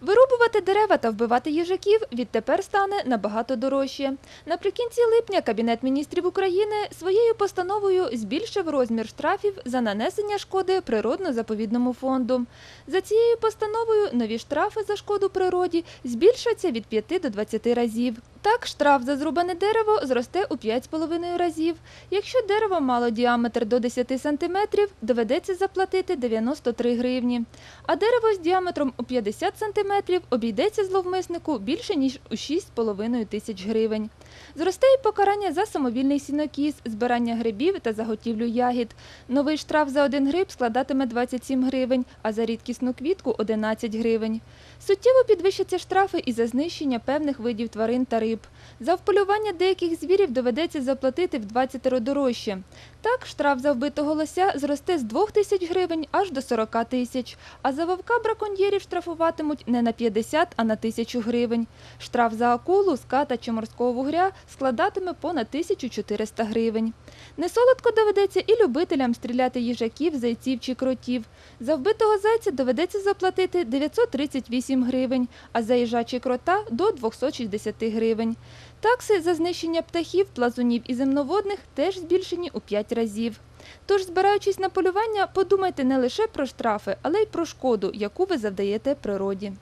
Вирубувати дерева та вбивати їжаків відтепер стане набагато дорожче. Наприкінці липня Кабінет міністрів України своєю постановою збільшив розмір штрафів за нанесення шкоди природно-заповідному фонду. За цією постановою нові штрафи за шкоду природі збільшаться від 5 до 20 разів. Так, штраф за зрубане дерево зросте у 5,5 разів. Якщо дерево мало діаметр до 10 сантиметрів, доведеться заплатити 93 гривні. А дерево з діаметром у 50 сантиметрів обійдеться зловмиснику більше ніж у 6,5 тисяч гривень. Зросте і покарання за самовільний сінокіс, збирання грибів та заготівлю ягід. Новий штраф за один гриб складатиме 27 гривень, а за рідкісну квітку 11 гривень. Суттєво підвищаться штрафи і за знищення певних видів тварин та риб. За вполювання деяких звірів доведеться заплатити в 20 дорожче. Так, штраф за вбитого лося зросте з 2 тисяч гривень аж до 40 тисяч, а за вовка браконьєрів штрафуватимуть не на 50, а на тисячу гривень. Штраф за акулу, ската чи морського вугря складатиме понад 1400 гривень. Несолодко доведеться і любителям стріляти їжаків, зайців чи кротів. За вбитого зайця доведеться заплатити 938 гривень, а за їжачі крота – до 260 гривень. Такси за знищення птахів, плазунів і земноводних теж збільшені у 5 разів. Тож, збираючись на полювання, подумайте не лише про штрафи, але й про шкоду, яку ви завдаєте природі.